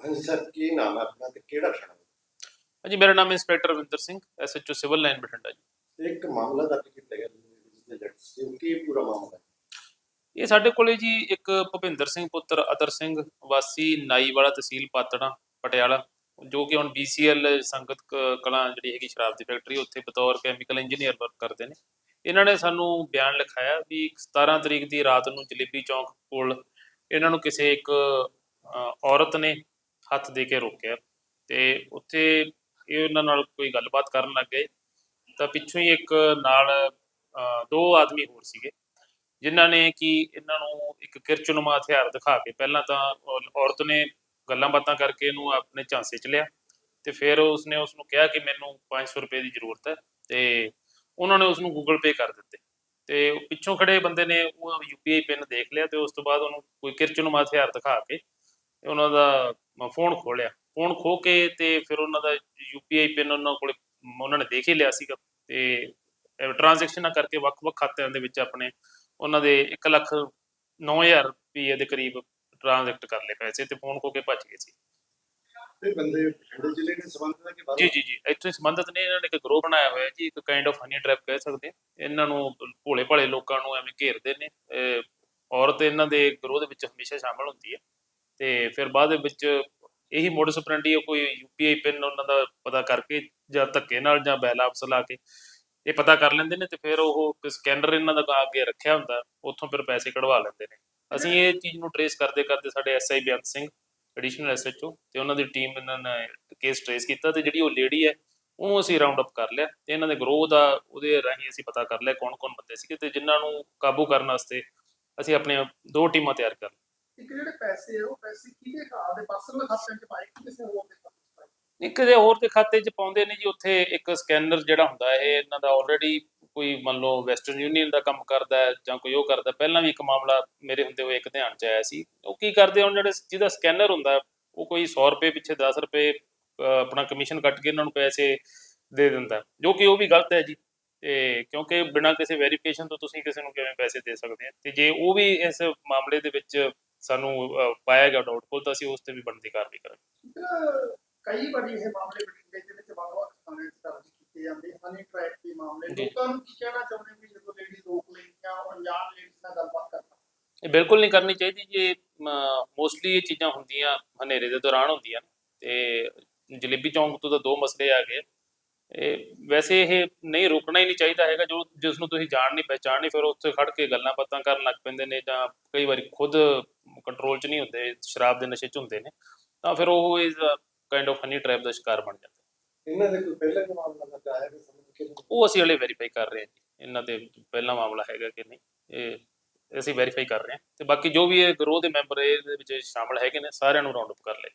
ਹਾਂਜੀ ਸਰ ਕੀ ਨਾਮ ਹੈ ਆਪਣਾ ਤੇ ਕਿਹੜਾ ਥਾਣਾ ਹਾਂਜੀ ਮੇਰਾ ਨਾਮ inspector Ravinder Singh SHO civil line Bathinda ji. ਇੱਕ ਮਾਮਲਾ ਦਰਜ ਕੀਤਾ ਗਿਆ ਸੀ ਕੀ ਪੂਰਾ ਮਾਮਲਾ ਹੈ? ਇਹ ਸਾਡੇ ਕੋਲੇ ਜੀ ਇੱਕ ਭੁਪਿੰਦਰ ਸਿੰਘ ਪੁੱਤਰ ਅਦਰ ਸਿੰਘ ਵਾਸੀ ਨਾਈਵਾਲਾ ਤਹਿਸੀਲ ਪਾਤੜਾ ਪਟਿਆਲਾ ਜੋ ਕਿ ਹੁਣ BCL ਸੰਗਤ ਕ- ਕਲਾਂ ਜਿਹੜੀ ਹੈਗੀ ਸ਼ਰਾਬ ਦੀ ਫੈਕਟਰੀ ਉੱਥੇ ਬਤੌਰ ਕੈਮੀਕਲ ਇੰਜੀਨੀਅਰ ਵਰਕ ਕਰਦੇ ਨੇ। ਇਹਨਾਂ ਨੇ ਸਾਨੂੰ ਬਿਆਨ ਲਿਖਾਇਆ ਵੀ 17 ਤਰੀਕ ਦੀ ਰਾਤ ਨੂੰ ਜਲੇਬੀ ਚੌਂਕ ਕੋਲ ਇਹਨਾਂ ਨੂੰ ਕਿਸੇ ਇੱਕ ਅ, ਔਰਤ ਨੇ ਹੱਥ ਦੇ ਕੇ ਰੋਕਿਆ ਤੇ ਉੱਥੇ ਇਹ ਉਹਨਾਂ ਨਾਲ ਕੋਈ ਗੱਲਬਾਤ ਕਰਨ ਲੱਗ ਗਏ। ਤਾਂ ਪਿੱਛੋਂ ਹੀ ਇੱਕ ਨਾਲ ਦੋ ਆਦਮੀ ਹੋਰ ਸੀਗੇ, ਜਿਨ੍ਹਾਂ ਨੇ ਕਿ ਇਹਨਾਂ ਨੂੰ ਇੱਕ ਕਿਰਚਨੁਮਾ ਹਥਿਆਰ ਦਿਖਾ ਕੇ ਪਹਿਲਾਂ ਤਾਂ ਔਰਤ ਨੇ ਗੱਲਾਂ ਬਾਤਾਂ ਕਰਕੇ ਇਹਨੂੰ ਆਪਣੇ ਝਾਂਸੇ 'ਚ ਲਿਆ ਤੇ ਫਿਰ ਉਸਨੇ ਉਸ ਨੂੰ ਕਿਹਾ ਕਿ ਮੈਨੂੰ 500 ਰੁਪਏ ਦੀ ਜ਼ਰੂਰਤ ਹੈ ਤੇ ਉਹਨਾਂ ਨੇ ਉਸ ਨੂੰ ਗੂਗਲ ਪੇ ਕਰ ਦਿੱਤੇ। ਤੇ ਪਿੱਛੋਂ ਖੜੇ ਬੰਦੇ ਨੇ ਉਹ ਯੂਪੀਆਈ ਪਿਨ ਦੇਖ ਲਿਆ ਤੇ ਉਸ ਤੋਂ ਬਾਅਦ ਉਹਨੂੰ ਕੋਈ ਕਿਰਚਨੁਮਾ ਹਥਿਆਰ ਦਿਖਾ ਕੇ ਉਹਨਾਂ ਦਾ ਫੋਨ ਖੋਲਿਆ। ਫੋਨ ਖੋ ਕੇ ਤੇ ਫਿਰ ਉਹਨਾਂ ਦਾ ਯੂਪੀਆਈ ਪਿਨ ਉਹਨਾਂ ਕੋਲੇ ਉਹਨਾਂ ਨੇ ਦੇਖ ਹੀ ਲਿਆ ਸੀਗਾ ਤੇ ਟ੍ਰਾਂਜੈਕਸ਼ਨਾਂ ਕਰਕੇ ਵੱਖ-ਵੱਖ ਖਾਤਿਆਂ ਦੇ ਵਿੱਚ ਆਪਣੇ ਉਹਨਾਂ ਦੇ 1 ਲੱਖ 9000 ਰੁਪਏ ਦੇ ਕਰੀਬ ਟ੍ਰਾਂਜੈਕਟ ਕਰ ਲਏ ਪੈਸੇ ਤੇ ਫੋਨ ਖੋ ਕੇ ਭੱਜ ਗਏ ਸੀ। ਇਹ ਬੰਦੇ ਬਠਿੰਡੇ ਜ਼ਿਲ੍ਹੇ ਦੇ ਸੰਬੰਧ ਦਾ ਕਿ ਬਾਹਰ? ਜੀ ਜੀ ਜੀ। ਇੱਥੋਂ ਹੀ ਸੰਬੰਧਿਤ ਨੇ। ਇਹਨਾਂ ਨੇ ਇੱਕ ਗਰੋਹ ਬਣਾਇਆ ਹੋਇਆ ਜੀ ਇੱਕ ਕਾਈਂਡ ਆਫ ਹਨੀ ਟ੍ਰੈਪ ਕਹਿ ਸਕਦੇ ਹਾਂ। ਇਹਨਾਂ ਨੂੰ ਭੋਲੇ ਭਾਲੇ ਲੋਕਾਂ ਨੂੰ ਐਵੇਂ ਘੇਰਦੇ ਨੇ। ਔਰਤ ਇਹਨਾਂ ਦੇ ਗਰੋਹ ਦੇ ਵਿੱਚ ਹਮੇਸ਼ਾ ਸ਼ਾਮਲ ਹੁੰਦੀ ਹੈ। ਤੇ ਫਿਰ ਬਾਅਦ ਦੇ ਵਿੱਚ ਇਹੀ ਮੋਡਸ ਆਪਰੈਂਡੀ ਕੋਈ ਯੂਪੀਆਈ ਪਿਨ ਉਹਨਾਂ ਦਾ ਪਤਾ ਕਰਕੇ ਜਾਂ ਧੱਕੇ ਨਾਲ ਜਾਂ ਬੈਲਾਪਸ ਲਾ ਕੇ ਇਹ ਪਤਾ ਕਰ ਲੈਂਦੇ ਨੇ ਤੇ ਫਿਰ ਉਹ ਸਕੈਨਰ ਇਹਨਾਂ ਦਾ ਅੱਗੇ ਰੱਖਿਆ ਹੁੰਦਾ, ਉੱਥੋਂ ਫਿਰ ਪੈਸੇ ਕਢਵਾ ਲੈਂਦੇ ਨੇ। ਅਸੀਂ ਇਹ ਚੀਜ਼ ਨੂੰ ਟਰੇਸ ਕਰਦੇ ਕਰਦੇ ਸਾਡੇ SI Beant Singh additional SHO ਤੇ ਉਹਨਾਂ ਦੀ ਟੀਮ ਇਹਨਾਂ ਨੇ ਕੇਸ ਟਰੇਸ ਕੀਤਾ ਤੇ ਜਿਹੜੀ ਉਹ ਲੇਡੀ ਹੈ, ਉਹਨੂੰ ਅਸੀਂ ਰਾਉਂਡ ਅਪ ਕਰ ਲਿਆ ਤੇ ਇਹਨਾਂ ਦੇ ਗਰੋਹ ਦਾ ਉਹਦੇ ਰਾਹੀਂ ਅਸੀਂ ਪਤਾ ਕਰ ਲਿਆ ਕੌਣ ਕੌਣ ਬੰਦੇ ਸੀਗੇ ਤੇ ਜਿਨ੍ਹਾਂ ਨੂੰ ਕਾਬੂ ਕਰਨ ਵਾਸਤੇ ਅਸੀਂ ਆਪਣੀਆਂ ਦੋ ਟੀਮਾਂ ਤਿਆਰ ਕਰ ਇੱਕ ਜਿਹੜੇ ਪੈਸੇ ਆ, ਉਹ ਪੈਸੇ ਕਿਹਦੇ ਖਾਤੇ ਦੇ? ਪਰਸਨਲ ਖਾਤਿਆਂ 'ਚ ਪਾਏ ਕਿ ਕਿਸੇ ਹੋਰ ਦੇ ਖਾਤੇ 'ਚ ਪਾਏ ਇੱਕ ਜੇ ਹੋਰ ਦੇ ਖਾਤੇ 'ਚ ਪਾਉਂਦੇ ਨੇ ਜੀ, ਉੱਥੇ ਇੱਕ ਸਕੈਨਰ ਜਿਹੜਾ ਹੁੰਦਾ ਇਹ ਇਹਨਾਂ ਦਾ ਆਲਰੇਡੀ ਕੋਈ ਮੰਨ ਲਓ ਵੈਸਟਰਨ ਯੂਨੀਅਨ ਦਾ ਕੰਮ ਕਰਦਾ ਹੈ ਜਾਂ ਕੋਈ ਉਹ ਕਰਦਾ ਪਹਿਲਾਂ ਵੀ ਇੱਕ ਮਾਮਲਾ ਮੇਰੇ ਹੁੰਦੇ ਹੋਏ ਇੱਕ ਧਿਆਨ 'ਚ ਆਇਆ ਸੀ। ਉਹ ਕੀ ਕਰਦੇ ਹੁਣ ਜਿਹੜੇ ਜਿਹਦਾ ਸਕੈਨਰ ਹੁੰਦਾ ਉਹ ਕੋਈ 100 ਰੁਪਏ ਪਿੱਛੇ 10 ਰੁਪਏ ਆਪਣਾ ਕਮਿਸ਼ਨ ਕੱਟ ਕੇ ਇਹਨਾਂ ਨੂੰ ਪੈਸੇ ਦੇ ਦਿੰਦਾ ਜੋ ਕਿ ਉਹ ਵੀ ਗਲਤ ਹੈ ਜੀ। ਤੇ ਕਿਉਂਕਿ ਬਿਨਾਂ ਕਿਸੇ ਵੈਰੀਫਿਕੇਸ਼ਨ ਤੋਂ ਤੁਸੀਂ ਕਿਸੇ ਨੂੰ ਕਿਵੇਂ ਪੈਸੇ ਦੇ ਸਕਦੇ ਆ? ਤੇ ਜੇ ਉਹ ਵੀ ਇਸ ਮਾਮਲੇ ਦੇ ਵਿੱਚ ਸਾਨੂੰ ਅਹ, ਪਾਇਆ ਗਿਆ ਡਾਊਟਫੁਲ ਤਾਂ ਅਸੀਂ ਉਸ ਤੇ ਵੀ ਬਣਦੀ ਕਾਰਵਾਈ ਕਰਾਂਗੇ। ਕਈ ਵਾਰੀ ਇਹ ਮਾਮਲੇ ਬਠਿੰਡੇ ਦੇ ਵਿੱਚ ਵੱਖ-ਵੱਖ ਥਾਣੇ 'ਚ ਦਰਜ ਕੀਤੇ ਜਾਂਦੇ ਹਨੀ ਟਰੈਕ ਦੇ ਮਾਮਲੇ। ਜੀ। ਲੋਕਾਂ ਨੂੰ ਕੀ ਕਹਿਣਾ ਚਾਹੁੰਦੇ ਵੀ ਜਦੋਂ ਲੇਡੀ ਰੋਕ ਲੈਂਦੀਆਂ ਉਹ ਅਣਜਾਣ ਲੇਡੀਜ਼ ਨਾਲ ਗੱਲਬਾਤ ਕਰਨਾ? ਇਹ ਬਿਲਕੁਲ ਨਹੀਂ ਕਰਨੀ ਚਾਹੀਦੀ ਜੀ ਮੋਸਟਲੀ ਇਹ ਚੀਜ਼ਾਂ ਹੁੰਦੀਆਂ ਹਨੇਰੇ ਦੇ ਦੌਰਾਨ ਹੁੰਦੀਆਂ। ਤੇ ਜਲੇਬੀ ਚੌਂਕ ਤੋਂ ਤਾਂ ਦੋ ਮਸਲੇ ਆ ਗਏ। ਇਹ ਵੈਸੇ ਇਹ ਨਹੀਂ ਰੁਕਣਾ ਹੀ ਨਹੀਂ ਚਾਹੀਦਾ ਹੈਗਾ ਜੋ ਜਿਸ ਨੂੰ ਤੁਸੀਂ ਜਾਣ ਨਹੀਂ ਪਹਿਚਾਣ ਨਹੀਂ ਫਿਰ ਉੱਥੇ ਖੜ ਕੇ ਗੱਲਾਂ ਬਾਤਾਂ ਕਰਨ ਲੱਗ ਪੈਂਦੇ ਨੇ ਜਾਂ ਕਈ ਵਾਰੀ ਖੁਦ ਕੰਟਰੋਲ 'ਚ ਨਹੀਂ ਹੁੰਦੇ ਸ਼ਰਾਬ ਦੇ ਨਸ਼ੇ 'ਚ ਹੁੰਦੇ ਨੇ ਤਾਂ ਫਿਰ ਉਹ ਇਸ ਕਾਈਂਡ ਆਫ ਹਨੀ ਟ੍ਰੈਪ ਦਾ ਸ਼ਿਕਾਰ ਬਣ ਜਾਂਦੇ ਇਹਨਾਂ ਦੇ ਕੋਈ ਪਹਿਲਾਂ ਵੀ ਮਾਮਲਾ ਦਰਜ ਆਇਆ ਕਿ ਸੰਬੰਧ ਕਿ ਉਹ ਅਸੀਂ ਹਲੇ ਵੈਰੀਫਾਈ ਕਰ ਰਹੇ ਹਾਂ ਜੀ ਇਹਨਾਂ ਤੇ ਪਹਿਲਾ ਮਾਮਲਾ ਹੈਗਾ ਕਿ ਨਹੀਂ ਇਹ ਅਸੀਂ ਵੈਰੀਫਾਈ ਕਰ ਰਹੇ ਹਾਂ। ਤੇ ਬਾਕੀ ਜੋ ਵੀ ਇਹ ਗਰੋਹ ਦੇ ਮੈਂਬਰ ਇਹਦੇ ਵਿੱਚ ਸ਼ਾਮਲ ਹੈਗੇ ਨੇ ਸਾਰਿਆਂ ਨੂੰ ਰਾਉਂਡ ਅਪ ਕਰ ਲਿਆ।